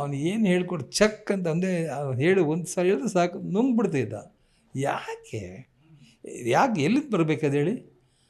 ಅವನು ಏನು ಹೇಳ್ಕೊಡು, ಚಕ್ ಅಂತ ಒಂದೇ ಅವ್ನು ಹೇಳಿ, ಒಂದು ಸಲ ಹೇಳಿದ್ರೆ ಸಾಕು, ನುಂಗ್ಬಿಡ್ತಿದ್ದ. ಯಾಕೆ? ಯಾಕೆ ಎಲ್ಲಿಂದ ಬರಬೇಕದು ಹೇಳಿ?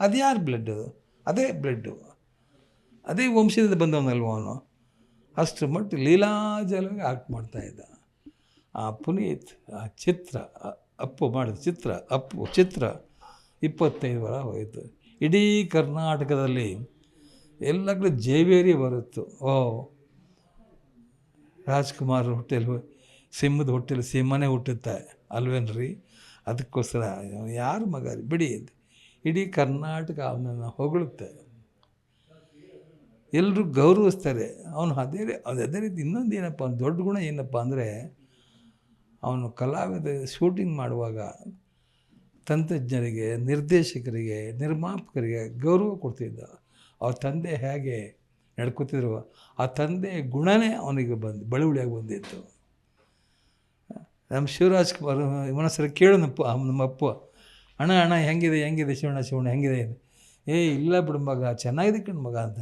ಅದು ಯಾರು ಬ್ಲಡ್ಡು ಅದೇ? ಬ್ಲಡ್ಡು ಅದೇ ವಂಶದಿಂದ ಬಂದವನಲ್ವ ಅವನು? ಅಷ್ಟು ಮಟ್ಟ ಲೀಲಾಜಲವಾಗಿ ಆಕ್ಟ್ ಮಾಡ್ತಾಯಿದ್ದ ಆ ಪುನೀತ್, ಆ ಚಿತ್ರ ಅಪ್ಪು ಮಾಡಿದ ಚಿತ್ರ, ಅಪ್ಪು ಚಿತ್ರ, ಇಪ್ಪತ್ತೈದು ವಾರ ಹೋಯಿತು. ಇಡೀ ಕರ್ನಾಟಕದಲ್ಲಿ ಎಲ್ಲ ಕಡೆ ಜೇವೇರಿ ಬರುತ್ತು. ಓ ರಾಜ್ಕುಮಾರ್ ಹೋಟೆಲ್, ಸಿಂಹದ ಹೋಟೆಲ್, ಸಿಂಹನೇ ಹುಟ್ಟುತ್ತೆ ಅಲ್ವೇನ್ರಿ? ಅದಕ್ಕೋಸ್ಕರ ಯಾರು ಮಗ ರೀ? ಬಿಡಿ ಇಡೀ ಕರ್ನಾಟಕ ಅವನನ್ನು ಹೊಗಳುತ್ತೆ. ಎಲ್ಲರೂ ಗೌರವಿಸ್ತಾರೆ. ಅವನು ಅದೇ ರೀ, ಅದು ಅದೇ ರೀತಿ ಇನ್ನೊಂದು ಏನಪ್ಪ ದೊಡ್ಡ ಗುಣ ಏನಪ್ಪ ಅಂದರೆ, ಅವನು ಕಲಾವಿದ ಶೂಟಿಂಗ್ ಮಾಡುವಾಗ ತಂತ್ರಜ್ಞರಿಗೆ, ನಿರ್ದೇಶಕರಿಗೆ, ನಿರ್ಮಾಪಕರಿಗೆ ಗೌರವ ಕೊಡ್ತಿದ್ದ. ಅವ್ರ ತಂದೆ ಹೇಗೆ ನಡ್ಕೊತಿದ್ರು. ಆ ತಂದೆ ಗುಣನೇ ಅವನಿಗೆ ಬಂದು, ಬಳುವಳಿಯಾಗಿ ಬಂದಿತ್ತು. ನಮ್ಮ ಶಿವರಾಜ್ ಕುಮಾರ್ ಇವನೊಂದ್ಸರಿ ಕೇಳೋನಪ್ಪ ನಮ್ಮ ಅಪ್ಪ. ಅಣ್ಣ ಅಣ್ಣ, ಹೆಂಗಿದೆ ಹೆಂಗಿದೆ, ಶಿವಣ್ಣ ಶಿವಣ್ಣ, ಹೆಂಗಿದೆ ಏ, ಇಲ್ಲ ಬಿಡು ಮಗ, ಚೆನ್ನಾಗಿದೆ ಕಣ್ಣು ಮಗ ಅಂತ.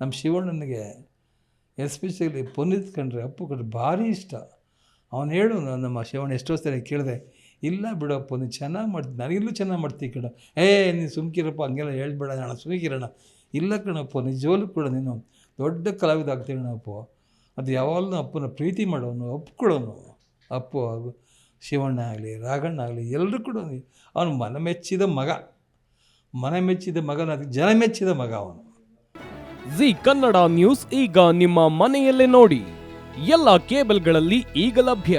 ನಮ್ಮ ಶಿವಣ್ಣನಿಗೆ ಎಸ್ಪೆಷಲಿ ಪುನೀತ್ ಕಂಡ್ರೆ ಅಪ್ಪು ಕಂಡ್ರೆ ಭಾರಿ ಇಷ್ಟ. ಅವನು ಹೇಳು ನಮ್ಮ ಶಿವಣ್ಣ ಎಷ್ಟೋ ಸರಿ ಕೇಳಿದೆ ಇಲ್ಲ ಬಿಡಪ್ಪ, ನೀನು ಚೆನ್ನಾಗಿ ಮಾಡ್ತೀನಿ ನನಗಿಲ್ಲೂ ಚೆನ್ನಾಗಿ ಮಾಡ್ತೀವಿ ಕಣ ಏ, ನೀನು ಸುಮ್ಕಿರಪ್ಪ, ಹಂಗೆಲ್ಲ ಹೇಳ್ಬೇಡ ಅಣ್ಣ ಸುಮ್ಕಿರೋಣ. ಇಲ್ಲ ಕಣಪ್ಪ ನಿಜವಾಗ್ಲೂ ಕೂಡ, ನೀನು ದೊಡ್ಡ ಕಲಾವಿದ ಆಗ್ತೀವಿ ಕಣಪ್ಪ. ಅದು ಯಾವಾಗಲೂ ಅಪ್ಪನ ಪ್ರೀತಿ ಮಾಡೋನು ಒಪ್ಕೊಳ್ಳೋನು ಅಪ್ಪು, ಶಿವಣ್ಣ ಆಗಲಿ, ರಾಘಣ್ಣ ಆಗಲಿ ಎಲ್ಲರೂ ಕೂಡ ಅವನು ಮನ ಮೆಚ್ಚಿದ ಮಗ. ಮನ ಮೆಚ್ಚಿದ ಮಗನ ಜನ ಮೆಚ್ಚಿದ ಮಗ ಅವನು. ಜಿ ಕನ್ನಡ ನ್ಯೂಸ್ ಈಗ ನಿಮ್ಮ ಮನೆಯಲ್ಲೇ ನೋಡಿ. ಎಲ್ಲ ಕೇಬಲ್ಗಳಲ್ಲಿ ಈಗ ಲಭ್ಯ.